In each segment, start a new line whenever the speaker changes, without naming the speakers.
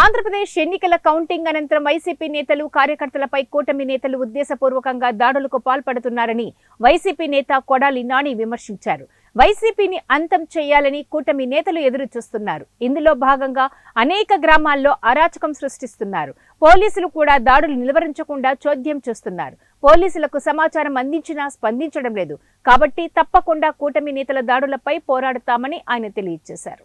ఆంధ్రప్రదేశ్ ఎన్నికల కౌంటింగ్ అనంతరం వైసీపీ నేతలు కార్యకర్తలపై కూటమి నేతలు ఉద్దేశపూర్వకంగా దాడులకు పాల్పడుతున్నారని వైసీపీ నేత కొడాలి నాని విమర్శించారు. వైసీపీని అంతం చేయాలని కూటమి నేతలు ఎదురు చూస్తున్నారు ఇందులో భాగంగా అనేక గ్రామాల్లో అరాచకం సృష్టిస్తున్నారు. పోలీసులు కూడా దాడులు నిలువరించకుండా చోద్యం చూస్తున్నారు. పోలీసులకు సమాచారం అందించినా స్పందించడం లేదు. కాబట్టి తప్పకుండా కూటమి నేతల దాడులపై పోరాడుతామని ఆయన తెలియజేశారు.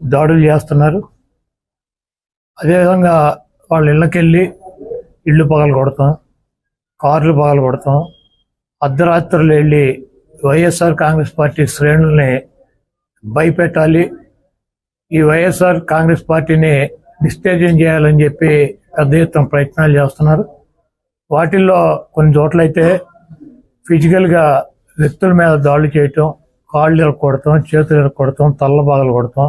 దాడులు చేస్తున్నారు. అదేవిధంగా వాళ్ళ ఇళ్ళకెళ్ళి ఇళ్ళు పగలు కొడతాం కార్లు పగలు కొడతాం. అర్ధరాత్రులు వెళ్ళి వైఎస్ఆర్ కాంగ్రెస్ పార్టీ శ్రేణుల్ని భయపెట్టాలి. ఈ వైఎస్ఆర్ కాంగ్రెస్ పార్టీని నిస్తేజం చేయాలని చెప్పి పెద్ద ఎత్తున ప్రయత్నాలు చేస్తున్నారు. వాటిల్లో కొన్ని చోట్లయితే ఫిజికల్గా వ్యక్తుల మీద దాడులు చేయటం కాళ్ళు ఇరక్కొడతాం చేతులు ఇరక్కొడతాం తల్ల బాగలు కొడతాం.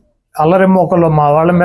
అల్లరి మోకల్లో మా వాళ్ళ మీద